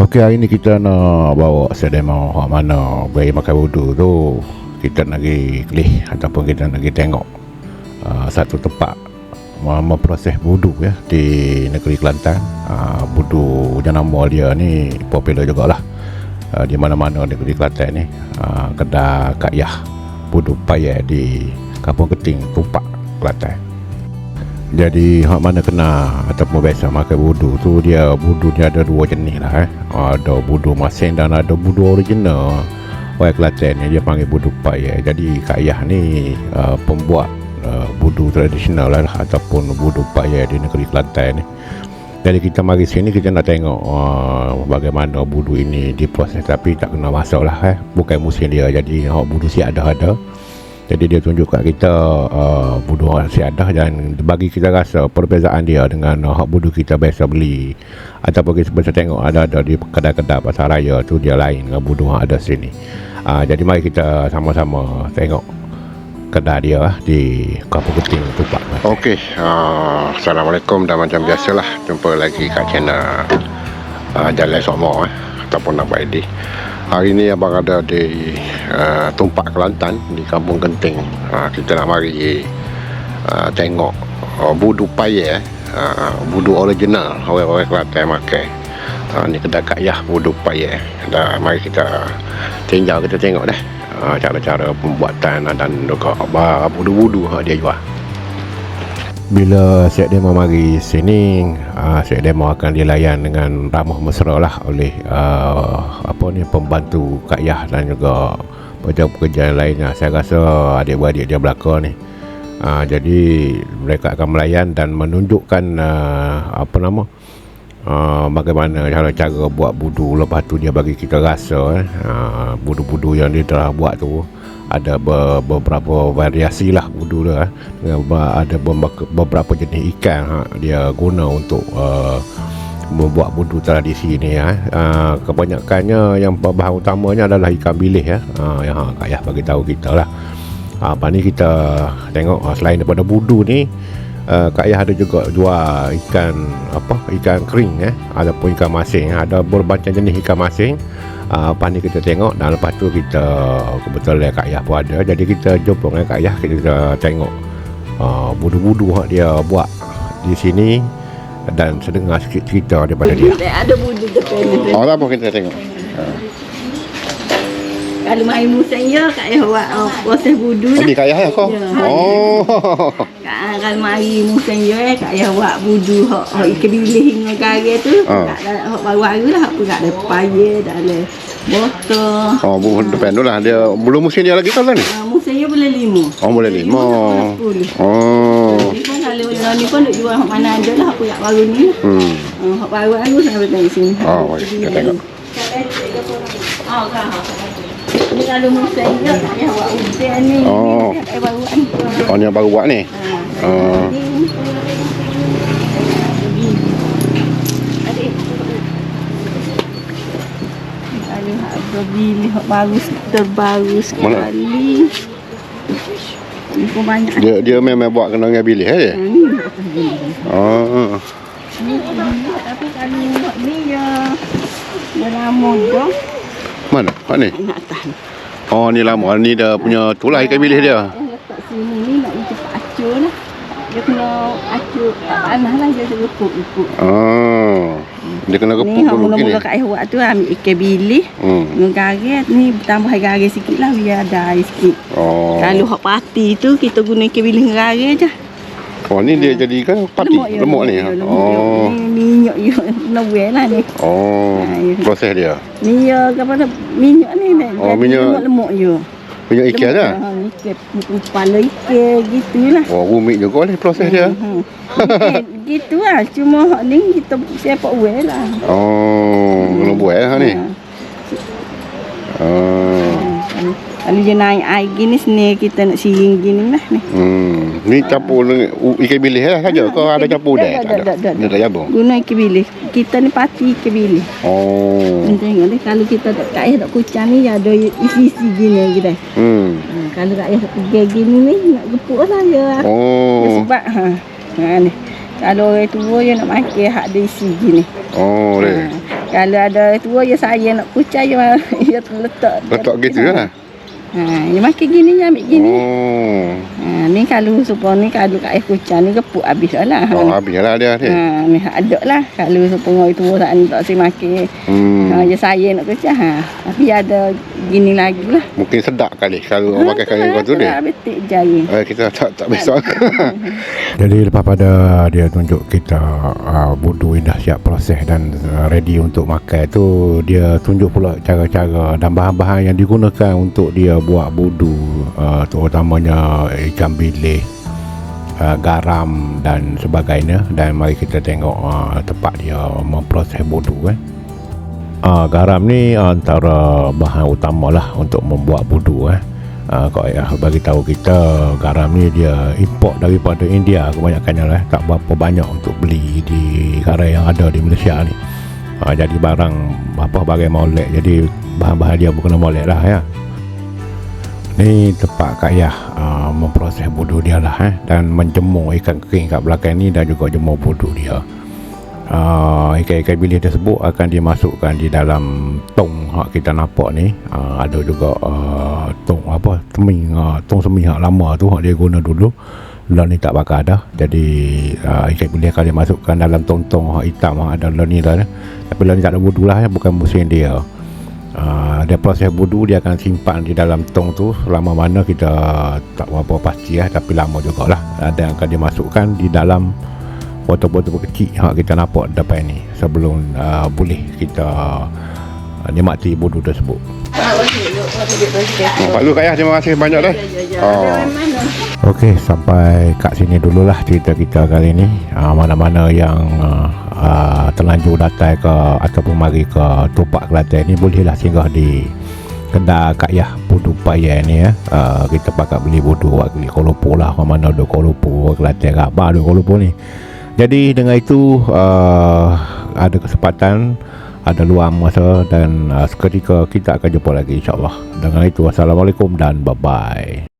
Okey, hari ni kita nak bawa sedema hak mana bagi makan wudu tu. Kita nak pergi kelih ataupun kita nak pergi tengok uh, satu tempat uh, memproses wudu ya di negeri Kelantan. Uh, wudu yang nama dia ni popular jugalah. Uh, di mana-mana negeri Kelantan ni. Uh, kedai Kak Yah wudu payah di Kampung Keting, Tumpak, Kelantan. Jadi hak mana kena ataupun biasa makan budu tu dia budu ni ada dua jenis lah eh. Ada budu masing dan ada budu original. Orang Kelantan ni dia panggil budu payah. Jadi Kak Ayah ni uh, pembuat uh, budu tradisional lah ataupun budu payah di negeri Kelantan ni. Jadi kita mari sini kita nak tengok uh, bagaimana budu ini diproses tapi tak kena masuk lah eh. Bukan musim dia jadi hak budu si ada-ada. Jadi dia tunjuk kat kita uh, budu siadah dan bagi kita rasa perbezaan dia dengan uh, hak budu kita biasa beli ataupun kita biasa tengok ada-ada di kedai-kedai pasar raya tu dia lain dengan budu ada sini. Uh, jadi mari kita sama-sama tengok kedai dia uh, di Kampung Keting Tupak. Okey, uh, Assalamualaikum dan macam biasalah jumpa lagi kat channel uh, Jalan Sokmo eh, ataupun Abang Edi. Hari ni abang ada di uh, Tumpak Kelantan di Kampung Genting. Uh, kita nak mari uh, tengok uh, budu payah, uh, budu original orang-orang Kelantan makan. Uh, ni kedai Kak Yah budu payah. Dan mari kita tinjau kita tengok dah uh, cara-cara pembuatan dan juga budu-budu dia jual. Bila Syed Demo mari sini, uh, Syed Demo akan dilayan dengan ramah mesra lah oleh uh, apa ni pembantu Kak Yah dan juga pekerja-pekerja lainnya. Saya rasa adik-beradik dia belakang ni. Uh, jadi mereka akan melayan dan menunjukkan uh, apa nama uh, bagaimana cara-cara buat budu lepas tu dia bagi kita rasa eh, uh, budu-budu yang dia telah buat tu ada beberapa variasi lah wudu dia eh. ada beberapa jenis ikan ha, dia guna untuk uh, membuat wudu tradisi ni ya. Kebanyakannya yang bahan utamanya adalah ikan bilis ya. Uh, yang ha, ayah bagi tahu kita lah. Uh, apa ni kita tengok uh, selain daripada wudu ni uh, Kak Ayah ada juga jual ikan apa ikan kering eh. Ataupun ikan masing ada berbagai jenis ikan masing. Uh, apa ni kita tengok dan lepas tu kita kebetulan Kak Yah pun ada. Jadi kita jumpa dengan Kak Yah kita tengok uh, budu-budu dia buat di sini dan sedengar sikit cerita daripada dia. Ada budu depan Oh, apa kita tengok? Kalau mai musim ya kat ya buat oh, proses budu Oh, lah ni Kak Yah ya kau? Ya. Oh. Kalau mai musim ya kat ya buat budu hok hok ikan bilis dengan kare tu Ah. kat dalam hok baru-baru lah hok kat ada payah dak ada botol Oh, bu depan tu lah. Dia belum musim dia lagi kan ni? Ah, musim ya boleh lima Oh, boleh lima. Oh. Ni pun kalau ni pun duk jual hok mana ada lah hok yang baru ni Hmm. Ah, hok baru-baru sampai tengok sini Oh, mari kita tengok. Oh, kan. Ni kalau musim ya kat ya buat ni. Oh. Ni ni. Oh, ni yang baru buat ni? Aduh, ada bili hak bagus terbaru sekali. Ni pun banyak. Dia dia memang buat kena dengan bilis eh? Ha, Ni bili. Oh. Ni tapi kalau hak ni ya dia lama dah Mana? Mana ni? nak tahan. Oh, ni lama. Ni dah punya tu lah ikan bilis dia. Yang letak sini ni nak cepat acur lah. Dia kena acur tak panas lah dia repuk-repuk. Oh. Dia kena Ni hak dulu gini. mula-mula kat air buat tu ambil ikan bilis. Hmm. Dengan garis ni tambah garis sikit lah biar ada air sikit. Oh. Kalau hak pati tu kita guna ikan bilis dengan garis je. Oh, ni dia jadi kan pati. ya, Lemak ni. lemak Oh. ya. Ni minyak you nak lah ni. Oh. Ha, ya. Proses dia. Ni ya kepada minyak ni dah. Oh, minyak. Lemak-lemak you. Minyak ikan dah. Ha, ikan kepala ikan gitu lah. Oh, rumit juga ni proses dia. Hmm. Eh, gitu lah. Cuma hak ni kita siapa buat lah. Oh, belum buat eh ni. Ha. Oh. Kalau- dia naik air gini sini kita nak siring gini lah ni. Hmm, ni campur dengan ikan bilis lah saja. Kau ada campur dah? Tak ada, tak ada. Dia tak campur. Guna ikan bilis. Kita ni pati ikan bilis. Oh. Hmm. Tengok ni kalau kita tak kat air tak kucang ni ada isi-isi gini kita. Hmm. Ha, kalau kat air pergi gini ni nak gepuk lah ya. Oh. Sebab ha. Ha ni. Kalau orang tua je nak makan hak ada isi gini. Oh, Ha. Kalau ada tua ya saya nak kucai ya ya letak. Letak gitu lah. Ha, ya makin gini ya ambil gini. Oh. Ha, ni kalau supaya ni kalau kat air kucai ni kepuk habis lah. Oh, habis lah dia ni. Ha, ni ada lah kalau supaya itu tak ni tak si makin. Hmm. Ha, ya saya nak kucai ha. Tapi ada gini lagi lah. Mungkin sedap kali kalau orang pakai kain kau tu dia. Betik jaya. Eh, kita tak tak besok. Jadi lepas pada dia tunjuk kita uh, budu yang dah siap proses dan uh, ready untuk makan tu dia tunjuk pula cara-cara dan bahan-bahan yang digunakan untuk dia buat budu uh, terutamanya ikan bilis uh, garam dan sebagainya. Dan mari kita tengok uh, tempat dia memproses budu kan uh, garam ni antara bahan utama lah untuk membuat budu eh. Uh, kau ayah bagi tahu kita garam ni dia import daripada India kebanyakannya lah tak berapa banyak untuk beli di garai yang ada di Malaysia ni. Uh, jadi barang apa barang molek. Jadi bahan-bahan dia bukan molek lah ya ni tempat Kak Yah uh, memproses budu dia lah eh, dan menjemur ikan kering kat belakang ni dan juga jemur budu dia. Uh, ikan-ikan bilis tersebut akan dimasukkan di dalam tong hak kita nampak ni. Uh, ada juga uh, tong apa teming uh, tong semi hak lama tu hak dia guna dulu. Lah ni tak bakal dah. Jadi uh, ikan bilis akan dimasukkan dalam tong-tong hak hitam hak ada lah ni lah eh. tapi lah ni tak ada budu lah eh, bukan musim dia. Uh, dia proses budu dia akan simpan di dalam tong tu selama mana kita tak berapa pasti lah tapi lama jugalah ada yang akan dimasukkan di dalam botol-botol kecil yang kita nampak depan ni sebelum uh, boleh kita uh, nikmati budu tersebut Pak Lu Kak Yah, terima kasih banyak dah. Oh. Okey, sampai kat sini dululah cerita kita kali ni. Uh, mana-mana yang uh, terlanjur datang ke ataupun mari ke Tupak Kelantan ni bolehlah singgah di kedai Kak Yah Budu Paya ni ya. Uh, kita pakai beli budu wak di Kuala Lumpur lah. Mana ada Lumpur, Kelantan ke apa ada Lumpur ni. Jadi dengan itu uh, ada kesempatan ada luang masa dan uh, seketika kita akan jumpa lagi insyaAllah. Dengan itu, Wassalamualaikum dan bye-bye.